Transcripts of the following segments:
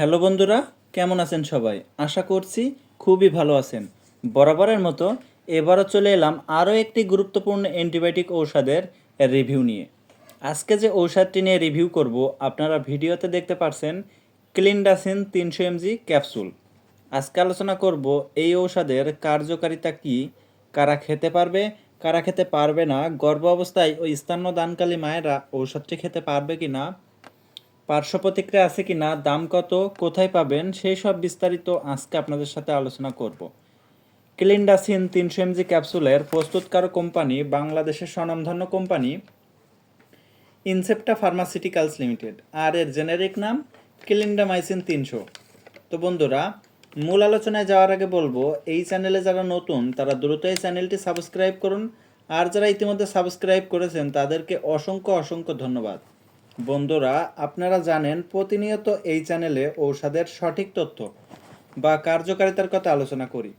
Hello বন্ধুরা, কেমন আছেন সবাই? আশা করছি খুবই ভালো আছেন। বরাবরের মতো এবারও চলে এলাম আরও একটি গুরুত্বপূর্ণ অ্যান্টিবায়োটিক ঔষধের রিভিউ নিয়ে। আজকে যে ঔষধটি নিয়ে রিভিউ করব, আপনারা ভিডিওতে দেখতে পারছেন ক্লিনডাসিন তিনশো এমজি ক্যাপসুল। আজকে আলোচনা করব এই ঔষধের কার্যকারিতা কি, কারা খেতে পারবে, কারা খেতে পারবে না গর্ভ অবস্থায় ওই স্তন্য দানকালী মায়েরা ঔষধটি খেতে পারবে কি না পার্শ্ব প্রতিক্রিয়া আছে কি না দাম কত, কোথায় পাবেন, সেই সব বিস্তারিত আজকে আপনাদের সাথে আলোচনা করব। ক্লিনডাসিন তিনশো এমজি ক্যাপসুলের প্রস্তুতকার কোম্পানি, বাংলাদেশের স্বনামধন্য কোম্পানি, ইনসেপ্টা ফার্মাসিউটিক্যালস লিমিটেড। আর এর জেনেরিক নাম, ক্লিন্ডামাইসিন তিনশো। তো বন্ধুরা, মূল আলোচনায় যাওয়ার আগে বলব, এই চ্যানেলে যারা নতুন, তারা দ্রুত এই চ্যানেলটি সাবস্ক্রাইব করুন। আর যারা ইতিমধ্যে সাবস্ক্রাইব করেছেন, তাদেরকে অসংখ্য অসংখ্য ধন্যবাদ। বন্ধুরা, আপনারা জানেন প্রতিনিয়ত এই চ্যানেলে ঔষধের সঠিক তথ্য বা কার্যকারিতার কথা আলোচনা করি।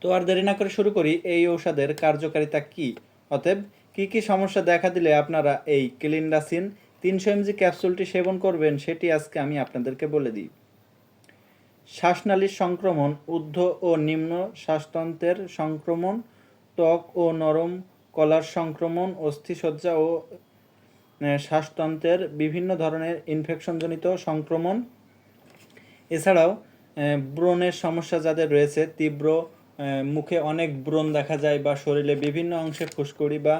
তো আর দেরি না করে শুরু করি, এই ঔষধের কার্যকারিতা কি? অতএব, কি কি সমস্যা দেখা দিলে আপনারা এই ক্লিনডাসিন তিনশো এমজি ক্যাপসুলটি সেবন করবেন সেটি আজকে আমি আপনাদেরকে বলে দিই। শ্বাসনালীর সংক্রমণ, ঊর্ধ্ব ও নিম্ন শ্বাসতন্ত্রের সংক্রমণ, ত্বক ও নরম কলার সংক্রমণ, অস্থিসজ্জা ও শ্বাসতন্ত্রের বিভিন্ন ধরনের ইনফেকশনজনিত সংক্রমণ। এছাড়াও ব্রণের সমস্যা যাদের রয়েছে, তীব্র মুখে অনেক ব্রণ দেখা যায় বা শরীরে বিভিন্ন অংশে ফুসকুড়ি বা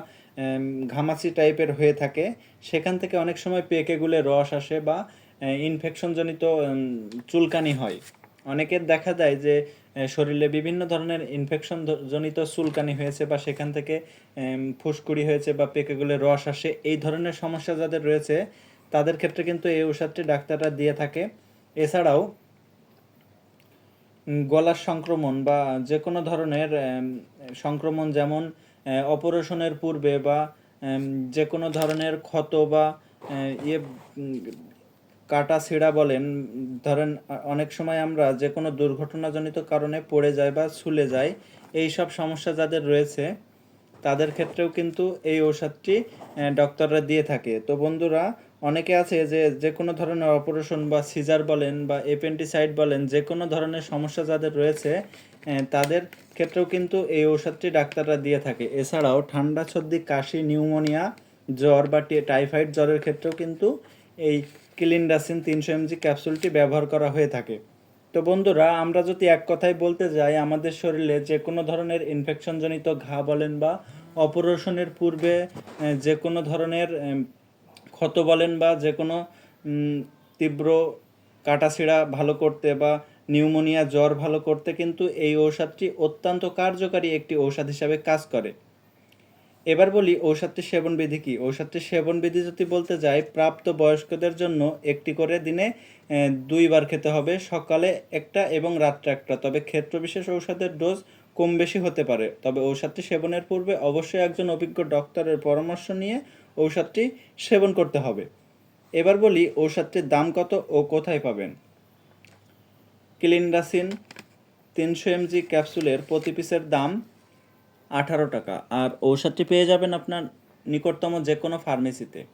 ঘামাচি টাইপের হয়ে থাকে, সেখান থেকে অনেক সময় পেকে গুলে রস আসে বা ইনফেকশনজনিত চুলকানি হয়। অনেকের দেখা যায় যে শরীরে বিভিন্ন ধরনের ইনফেকশন জনিত চুলকানি হয়েছে বা সেখান থেকে ফুসকুড়ি হয়েছে বা পেকে গুলে রস আসে, এই ধরনের সমস্যা যাদের রয়েছে, তাদের ক্ষেত্রে কিন্তু এই ওষুধটি ডাক্তাররা দিয়ে থাকে। এছাড়াও গলার সংক্রমণ বা যে কোনো ধরনের সংক্রমণ যেমন অপারেশনের পূর্বে বা যে কোনো ধরনের ক্ষত বা ইয়ে কাটা ছিঁড়া বলেন, ধরেন, অনেক সময় আমরা যে কোনো দুর্ঘটনাজনিত কারণে পড়ে যায় বা ছুলে যায় এই সব সমস্যা যাদের রয়েছে, তাদের ক্ষেত্রেও কিন্তু এই ঔষধটি ডক্টররা দিয়ে থাকে। তো বন্ধুরা, অনেকে আছে যে যে কোনো ধরনের অপারেশন বা সিজার বলেন বা এপেন্টিসাইড বলেন যে কোনো ধরনের সমস্যা যাদের রয়েছে তাদের ক্ষেত্রেও কিন্তু এই ঔষধটি ডাক্তাররা দিয়ে থাকে। এছাড়াও ঠান্ডা, সর্দি, কাশি, নিউমোনিয়া, জ্বর বা টাইফয়েড জ্বরের ক্ষেত্রেও কিন্তু এই ক্লিনডাসিন তিনশো এমজি ক্যাপসুলটি ব্যবহার করা হয়ে থাকে। তো বন্ধুরা, আমরা যদি এক কথায় বলতে যাই, আমাদের শরীরে যে কোনো ধরনের ইনফেকশনজনিত ঘা বলেন বা অপারেশনের পূর্বে যে কোনো ধরনের ক্ষত বলেন বা যে কোনো তীব্র কাটাছিড়া ভালো করতে বা নিউমোনিয়া জ্বর ভালো করতে কিন্তু এই ঔষধটি অত্যন্ত কার্যকারী একটি ঔষধ হিসাবে কাজ করে। এবার বলি ঔষধটি ঔষধটির সেবনবিধি কি? ঔষধটির সেবনবিধি যদি বলতে যাই, প্রাপ্ত বয়স্কদের জন্য একটি করে দিনে দুইবার খেতে হবে, সকালে একটা এবং রাত্রে একটা। তবে ক্ষেত্রবিশেষ ঔষধের ডোজ কম বেশি হতে পারে। তবে ঔষধটি সেবনের পূর্বে অবশ্যই একজন অভিজ্ঞ ডক্টরের পরামর্শ নিয়ে ঔষধটি সেবন করতে হবে। এবার বলি ঔষধটির দাম কত ও কোথায় পাবেন? ক্লিনডাসিন তিনশো এমজি ক্যাপসুলের প্রতি পিসের দাম আঠারো টাকা। আর ঔষধটি পেয়ে যাবেন আপনার নিকটতম যে কোনো ফার্মেসিতে।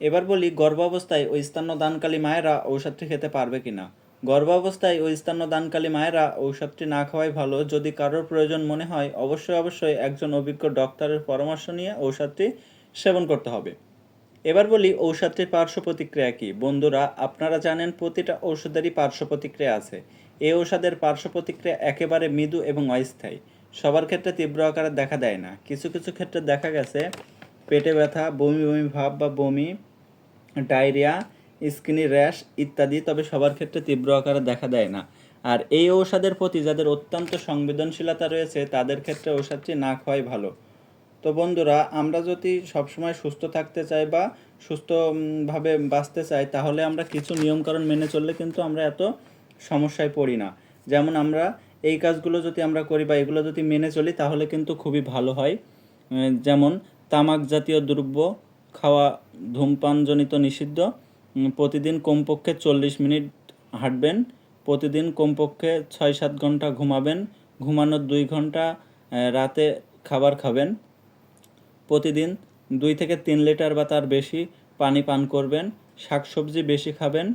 এবার বলি, গর্ভাবস্থায় ওই স্থান্য দানকালী মায়েরা ঔষধটি খেতে পারবে কিনা? গর্ভাবস্থায় ওই স্থান্য দানকালী মায়েরা ঔষধটি না খাওয়াই ভালো। যদি কারোর প্রয়োজন মনে হয়, অবশ্যই অবশ্যই একজন অভিজ্ঞ ডক্টরের পরামর্শ নিয়ে ঔষধটি সেবন করতে হবে। এবার বলি, ঔষধটির পার্শ্ব প্রতিক্রিয়া কি? বন্ধুরা, আপনারা জানেন প্রতিটা ঔষধেরই পার্শ্ব প্রতিক্রিয়া আছে। এই ঔষধের পার্শ্ব প্রতিক্রিয়া একেবারে মৃদু এবং অস্থায়ী। সবার ক্ষেত্রে তীব্র আকারে দেখা দেয় না। কিছু কিছু ক্ষেত্রে দেখা গেছে, পেটে ব্যথা, বমি বমি ভাব বা বমি, ডায়রিয়া, স্কিনি র্যাশ ইত্যাদি, তবে সবার ক্ষেত্রে তীব্র আকারে দেখা দেয় না। আর এই ঔষধের প্রতি যাদের অত্যন্ত সংবেদনশীলতা রয়েছে, তাদের ক্ষেত্রে ঔষধটি না খাওয়াই ভালো। তো বন্ধুরা, আমরা যদি সবসময় সুস্থ থাকতে চাই বা সুস্থভাবে বাঁচতে চাই, তাহলে আমরা কিছু নিয়মকানুন মেনে চললে কিন্তু আমরা এত সমস্যায় পড়ি না। যেমন আমরা এই কাজগুলো যদি আমরা করি বা এগুলো যদি মেনে চলি, তাহলে কিন্তু খুবই ভালো হয়। যেমন তামাক জাতীয় দ্রব্য খাওয়া ধূমপানজনিত নিষিদ্ধ। প্রতিদিন কমপক্ষে চল্লিশ মিনিট হাঁটবেন, প্রতিদিন কমপক্ষে ছয় সাত ঘণ্টা ঘুমাবেন, ঘুমানোর দুই ঘণ্টা রাতে খাবার খাবেন। প্রতিদিন দুই থেকে তিন লিটার বা তার বেশি পানি পান করবেন, শাকসবজি বেশি খাবেন,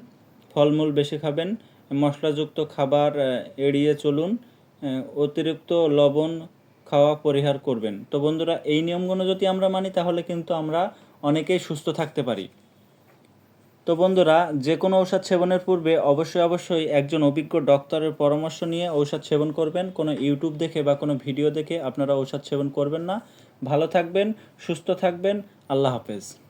ফলমূল বেশি খাবেন মশলাযুক্ত খাবার এড়িয়ে চলুন। অতিরিক্ত লবণ খাওয়া পরিহার করবেন। তো বন্ধুরা, এই নিয়মগুলো যদি আমরা মানি, তাহলে কিন্তু আমরা অনেকেই সুস্থ থাকতে পারি। তো বন্ধুরা, যে কোনো ঔষধ সেবনের পূর্বে অবশ্যই অবশ্যই একজন অভিজ্ঞ ডক্টরের পরামর্শ নিয়ে ঔষধ সেবন করবেন। কোনো ইউটিউব দেখে বা কোনো ভিডিও দেখে আপনারা ঔষধ সেবন করবেন না। ভালো থাকবেন, সুস্থ থাকবেন। আল্লাহ হাফেজ।